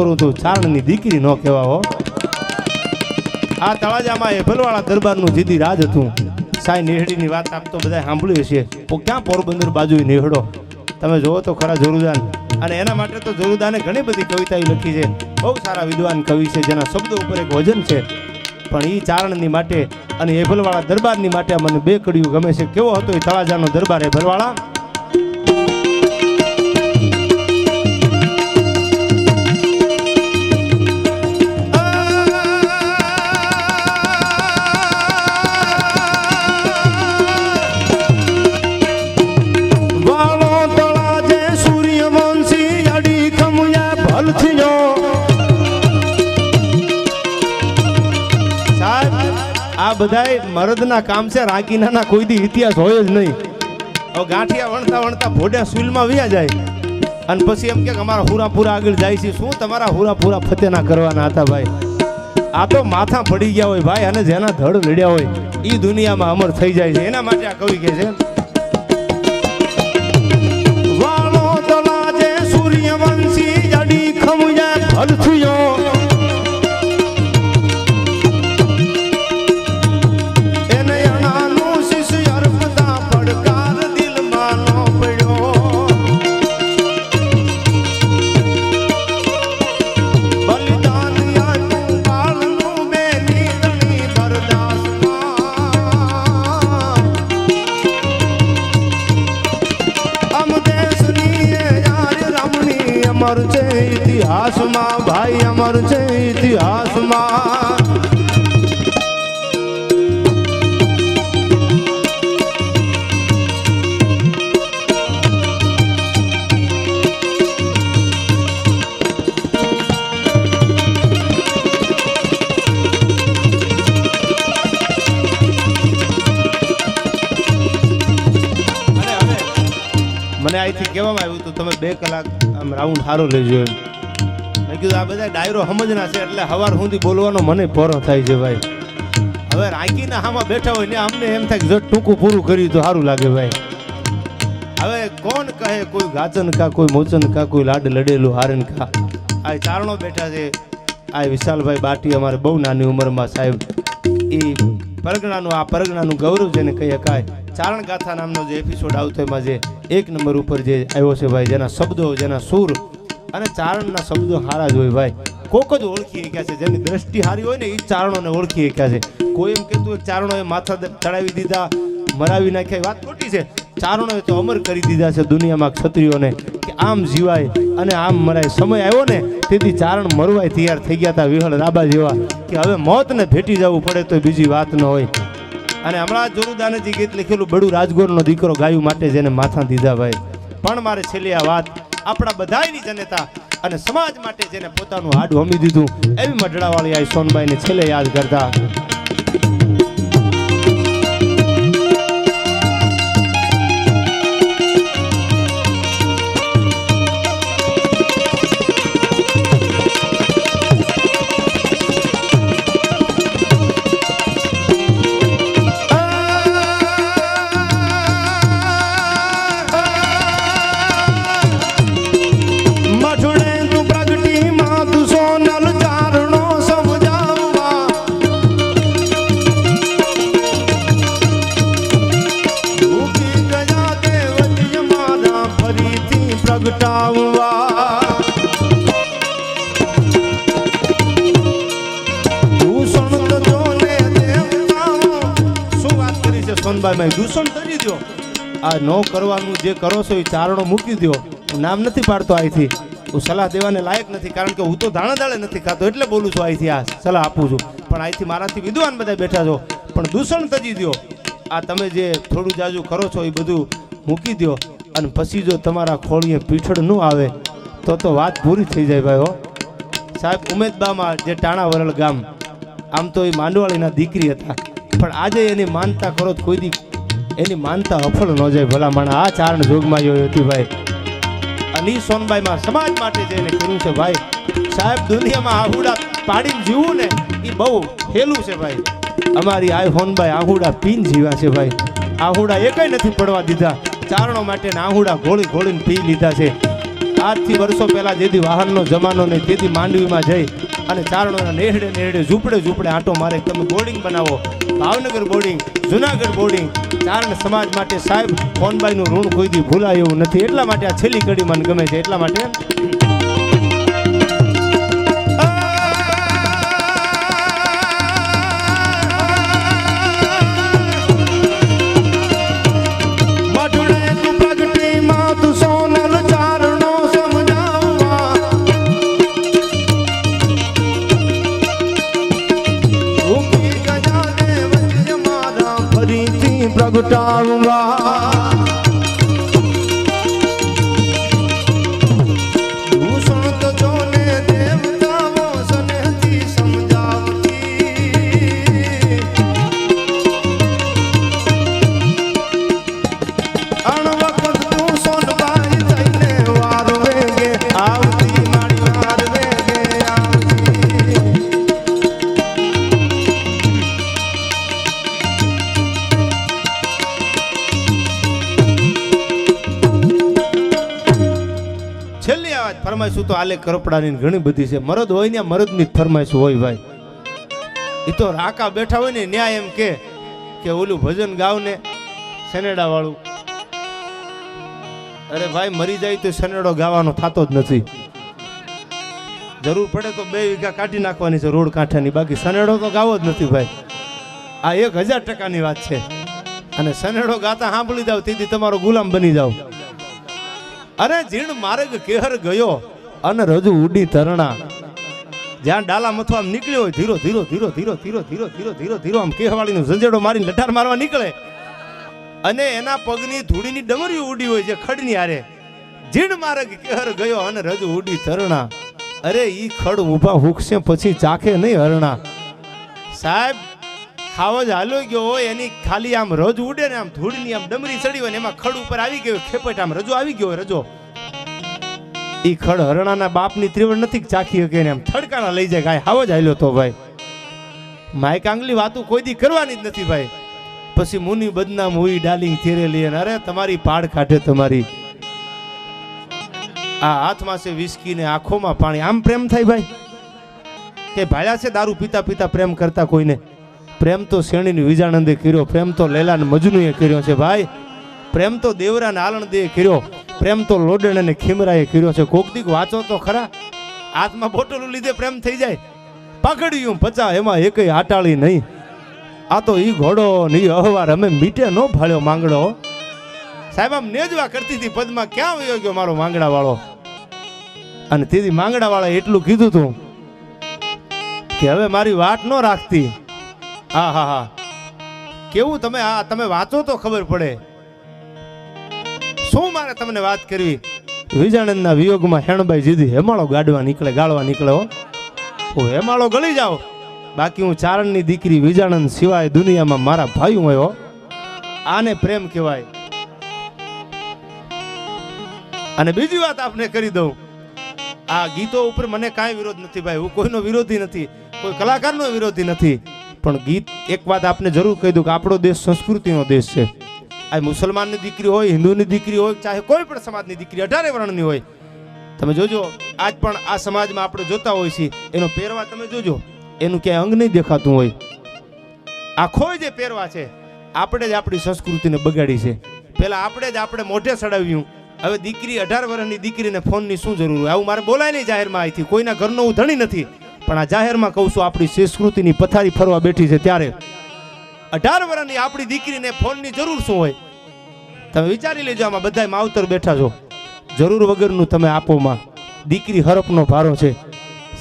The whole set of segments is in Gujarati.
કરું છું. ચારણની દીકરી ન કહેવા હો આ તળાજામાં એભલવાળા દરબારનું જીદી રાજ હતું. સાંઈ નેહડીની વાત આપ તો બધા સાંભળ્યું છે ક્યાં પોરબંદર બાજુ નેહડો? તમે જોવો તો ખરા જોરુદાન. અને એના માટે તો જોરુદાને ઘણી બધી કવિતાઓ લખી છે. બહુ સારા વિદ્વાન કવિ છે, જેના શબ્દો ઉપર એક વજન છે. પણ એ ચારણની માટે અને એ ભલવાળા દરબારની માટે મને બે કડીઓ ગમે છે. કેવો હતો એ તળાજાનો દરબાર એ વાળો બધાય મરદના કામ છે રાકીનાના કોઈ દી ઇતિહાસ હોય જ નહીં. હવે ગાંઠિયા વણતા વણતા ભોડ્યા સુલમાં વ્યા જાય. અને પછી એમ કે અમારા હુરાપુરા આગળ જાય છે. શું તમારા હુરાપુરા ફતેના કરવાના હતા ભાઈ? આ તો માથા પડી ગયા હોય ભાઈ, અને જેના ધડ લડ્યા હોય એ દુનિયામાં અમર થઈ જાય છે. એના માટે આ કવિ કહે છે સૂર્યવંશી અડી ખમુયા ભલ થયો. અમર છે ઇતિહાસમાં, ભાઈ, અમર છે ઇતિહાસમાં. મને અહીંથી કહેવામાં આવ્યું તો તમે બે કલાક આમ રાઉન્ડ સારો લેજો એમ. મેં કીધું, આ બધા ડાયરો સમજના છે, એટલે હવાર સુધી બોલવાનો મને પોરો થાય છે ભાઈ. હવે રાંકીના હામાં બેઠા હોય ને અમને એમ થાય કે જટ ટૂંકું પૂરું કર્યું તો સારું લાગે ભાઈ. હવે કોણ કહે કોઈ ગાચન કા, કોઈ મોચન કા, કોઈ લાડ લડેલું હારન કા? આ ચારણો બેઠા છે. આ વિશાલભાઈ બાટી અમારે બહુ નાની ઉંમરમાં સાહેબ, એ પરગણાનું, આ પરગણાનું ગૌરવ જેને કહી શકાય ચારણ ગાથા નામનો જે એપિસોડ આવતો એમાં જે એક નંબર ઉપર જે આવ્યો છે ભાઈ, જેના શબ્દો, જેના સૂર અને ચારણના શબ્દો હારા જ હોય ભાઈ. કોક જ ઓળખી શક્યા છે જેની દ્રષ્ટિ હારી હોય ને એ ચારણોને ઓળખી શક્યા છે. કોઈ એમ કહેતું ચારણોએ માથા ચડાવી દીધા મરાવી નાખ્યા વાત ખોટી છે. ચારણોએ તો અમર કરી દીધા છે દુનિયામાં ક્ષત્રિયોને કે આમ જીવાય અને આમ મરાય. સમય આવ્યો ને, તેથી ચારણ મરવાય તૈયાર થઈ ગયા હતા વિહળ રાબા જેવા કે હવે મોતને ભેટી જવું પડે તો બીજી વાત ન હોય. અને હમણાં જોરુદાનેજી ગીત લખેલું, બડું રાજગોરનો દીકરો ગાયું માટે જેને માથા દીધા ભાઈ. પણ મારે છેલ્લી આ વાત આપણા બધાની જનતા અને સમાજ માટે જેને પોતાનું હાડ હોમી દીધું. એવી મઢડાવાળી આ સોનબાઈને છેલ્લે યાદ કરતા સોનબાઈ દૂષણ કરી દો આ ન કરવાનું જે કરો છો એ ચારણો મૂકી દો હું નામ નથી પાડતો અહીંથી હું સલાહ દેવાને લાયક નથી, કારણ કે હું તો દાણા દાળે નથી ખાતો એટલે બોલું છું અહીંથી આ સલાહ આપું છું. પણ અહીંથી મારાથી વિદ્વાન બધા બેઠા છો. પણ દૂષણ તજી દો આ તમે જે થોડું જાજુ કરો છો એ બધું મૂકી દો અને પછી જો તમારા ખોળીએ પીઠળ ન આવે, તો તો વાત પૂરી થઈ જાય ભાઈ હો. સાહેબ, ઉમેદબામાં જે ટાણા વરળ ગામ, આમ તો એ માંડવાળીના દીકરી હતા. પણ આજે એની માનતા કરો કોઈ દી એની માનતા અફળ ન જાય ભલા માણા આ ચારણ જોગમાં જોઈ હતી ભાઈ. અને સોનબાઈમાં સમાજ માટે જે એને કર્યું છે ભાઈ, સાહેબ દુનિયામાં આહુડા પાડીને જીવવું ને એ બહુ હેલું છે ભાઈ. અમારી આ હોનબાઈ આહુડા પીન જીવા છે ભાઈ. આહુડા એકેય નથી પડવા દીધા. ચારણો માટે આહુડા ઘોળી ઘોળીને પી લીધા છે. આજથી વર્ષો પહેલાં જેથી વાહનનો જમાનો નહીં તેથી માંડવીમાં જઈ અને ચારણોના નેહડે નેહડે ઝૂંપડે ઝૂંપડે આંટો મારે તમે બોર્ડિંગ બનાવો. ભાવનગર બોર્ડિંગ, જુનાગઢ બોર્ડિંગ, ચારણ સમાજ માટે સાહેબ કોનબાઈનું ઋણ કોઈ દી ભૂલાય એવું નથી. એટલા માટે આ છેલ્લી કડી મને ગમે છે. એટલા માટે ફરમાઈશું તો આલે કરપડાની ઘણી બધી છે. મરદ હોય ને મરદની જ ફરમાઈશું હોય ભાઈ. એ તો રાકા બેઠા હોય ને ન્યાય એમ કે કે ઓલું ભજન ગાવ ને સનેડા વાળું અરે ભાઈ, મરી જાય તો સનેડો ગાવાનો થતો જ નથી. જરૂર પડે તો બે વીઘા કાઢી નાખવાની છે રોડ કાંઠાની. બાકી સનેડો તો ગાવો જ નથી ભાઈ. આ એક હજાર ટકાની વાત છે. અને સનેડો ગાતા સાંભળી જાવ, તેથી તમારો ગુલામ બની જાવ. અરે જીણ માર્ગ કેહર ગયો. અને રજુ ઉડી તરણા જ્યાં ડાલા આમ નીકળ્યો હોય, ધીરો ધીરો ધીરો ધીરો ધીરો ધીરો ધીરો ધીરો ધીરો, આમ કેહવાળીનો ઝંઝેડો મારીને લઠાર મારવા નીકળે. અને એના પગની ધૂળીની ડમરી ઉડી હોય છે ખડની આરે જીણ માર્ગ કેહર ગયો અને રજુ ઉડી તરણા અરે ઈ ખડ ઊભા હુકશે પછી ચાખે નહીં હરણા. સાહેબ ખાવજ હાલ્યો ગયો હોય, એની ખાલી આમ રજ ઉડે ને આમ ધૂળની આમ ડમરી ચડી હોય ને એમાં ખડ ઉપર આવી ગયો, ખેપટ આમ રજો આવી ગયો રજો. ઈ ખડ હરણાના બાપની ત્રિવડ નથી ચાખી શકે એમ થડકાના લઈ જાય ગાય હાવ જ હાલ્યો તો ભાઈ. માય કાંગલી વાતું કોઈ દી કરવાની જ નથી ભાઈ. પછી મુનિ બદનામ હોય ડાલિંગ તેરેલી અને અરે તમારી પાડ કાઢે તમારી. આ હાથમાં છે વિસ્કી ને આંખોમાં પાણી. આમ પ્રેમ થાય ભાઈ? કે ભાયા છે દારૂ પીતા પીતા પ્રેમ કરતા કોઈને? પ્રેમ તો શેણીની વિજાનંદે કર્યો, પ્રેમ તો લેલાને મજનુએ કર્યો છે ભાઈ. પ્રેમ તો દેવરાને આલણદે કર્યો. પ્રેમ તો લોડણ અને ખીમરાએ કર્યો છે. કોક દીક વાંચો તો ખરા. હાથમાં બોટલું લીધે પ્રેમ થઈ જાય. પકડ્યું પચા, એમાં એકય આટાળી નહીં. આ તો ઈ ઘોડો ની અહવાર અમે મીટે નો ફાળ્યો માંગડો. સાહેબ, આમ નેજવા કરતી હતી પદમાં, ક્યાં વયો ગયો મારો માંગડા વાળો અને તેથી માંગડા વાળા એટલું કીધું તું કે હવે મારી વાટ ન રાખતી. હા હા હા. કેવું તમે આ, તમે વાંચો તો ખબર પડે. શું મારે તમને વાત કરવી? વિજાણંદના વિયોગમાં હેણબાઈ જીધી હેમાળો ગાડવા નીકળે, ગાળવા નીકળે હો. હું હેમાળો, ગળી જાઓ. બાકી હું ચારણની દીકરી વિજાણંદ સિવાય દુનિયામાં મારા ભાઈ હોય આને પ્રેમ કહેવાય. અને બીજી વાત આપને કરી દઉં. આ ગીતો ઉપર મને કાંઈ વિરોધ નથી ભાઈ. હું કોઈનો વિરોધી નથી. કોઈ કલાકારનો વિરોધી નથી. પણ ગીત એક વાત આપને જરૂર કહી દઉં કે આપણો દેશ સંસ્કૃતિનો દેશ છે. આ મુસલમાનની દીકરી હોય, હિન્દુની દીકરી હોય, ચાહે કોઈ પણ સમાજની દીકરી, અઢારે વર્ણની હોય, તમે જોજો, આજ પણ આ સમાજમાં આપણે જોતા હોય છીએ, એનો પહેરવા તમે જોજો, એનું ક્યાંય અંગ નહીં દેખાતું હોય. આખો જે પહેરવા છે, આપણે જ આપણી સંસ્કૃતિને બગાડી છે. પહેલાં આપણે જ આપણે મોઢે ચડાવ્યું હવે દીકરી અઢાર વર્ષની દીકરીને ફોનની શું જરૂર હોય? આવું મારે બોલાય નહીં જાહેરમાં અહીંથી. કોઈના ઘરનો હું ધણી નથી. પણ આ જાહેરમાં કહું છું, આપણી સંસ્કૃતિની પથારી ફરવા બેઠી છે ત્યારે. અઢાર વર્ષની આપણી દીકરીને ફોનની જરૂર શું હોય? તમે વિચારી લેજો, આમાં બધા માવતર બેઠા છો. જરૂર વગરનું તમે આપો માં. દીકરી હરપનો ભારો છે.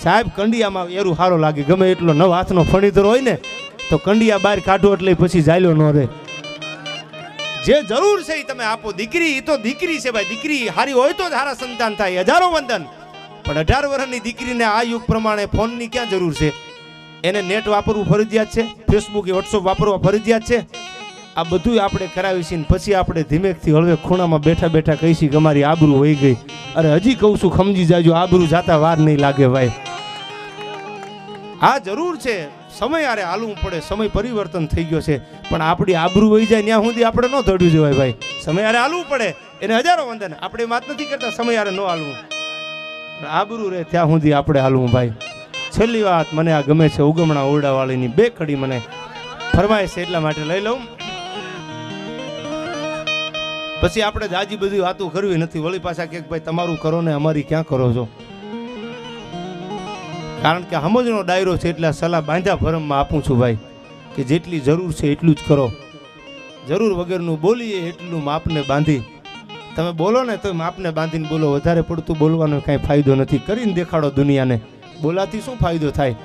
સાહેબ, કંડિયામાં એરું સારો લાગે. ગમે એટલો નવ હાથનો ફણીધર હોય ને, તો કંડિયા બહાર કાઢો એટલે પછી જાયલો ન રહે. જે જરૂર છે એ તમે આપો. દીકરી એ તો દીકરી છે ભાઈ. દીકરી હારી હોય તો જ હારા સંતાન થાય. હજારો વંદન. પણ અઢાર વર્ષની દીકરીને આ યુગ પ્રમાણે ફોનની ક્યાં જરૂર છે? એને નેટ વાપરવું ફરજિયાત છે ફેસબુક કે વોટ્સઅપ વાપરવા ફરજિયાત છે. આ બધું આપણે કરાવી ને પછી આપણે ધીમેકથી હળવે ખૂણામાં બેઠા બેઠા કહીશું કે અમારી આબરૂ હોઈ ગઈ. અરે હજી કહું છું સમજી જાજો, આબરૂ જાતા વાર નહીં લાગે ભાઈ. આ જરૂર છે. સમય આરે હાલવું પડે, સમય પરિવર્તન થઈ ગયો છે. પણ આપણી આબરૂ વહી જાય ત્યાં સુધી આપણે ન દોડ્યું જવાય ભાઈ. સમય આરે હાલવું પડે. એને હજારો વંદન. આપણે વાત નથી કરતા, સમય આરે ન હાલવું. આબરૂ રહે ત્યાં સુધી આપણે હાલવું ભાઈ. છેલ્લી વાત મને આ ગમે છે ઉગમણા ઓરડાવાળીની. બે કડી મને ફરમાય છે એટલા માટે લઈ લઉં. પછી આપણે જાજી બધી વાતો કરવી નથી. વળી પાછા કે ભાઈ તમારું કરો ને અમારી ક્યાં કરો છો? કારણ કે સમજનો ડાયરો છે એટલે સલાહ બાંધ્યા ભરમમાં આપું છું ભાઈ કે જેટલી જરૂર છે એટલું જ કરો. જરૂર વગરનું બોલીએ એટલું માપને બાંધી. તમે બોલો ને તો માપને બાંધીને બોલો. વધારે પડતું બોલવાનો કાંઈ ફાયદો નથી. કરીને દેખાડો દુનિયાને. બોલાથી શું ફાયદો થાય?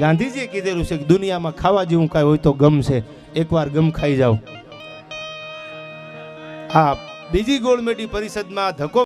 ગાંધીજીએ કીધેલું છે કે દુનિયામાં ખાવા જેવું કાંઈ હોય તો ગમ છે. એકવાર ગમ ખાઈ જાઓ. હા બીજી ગોળમેટી પરિષદમાં ધક્કો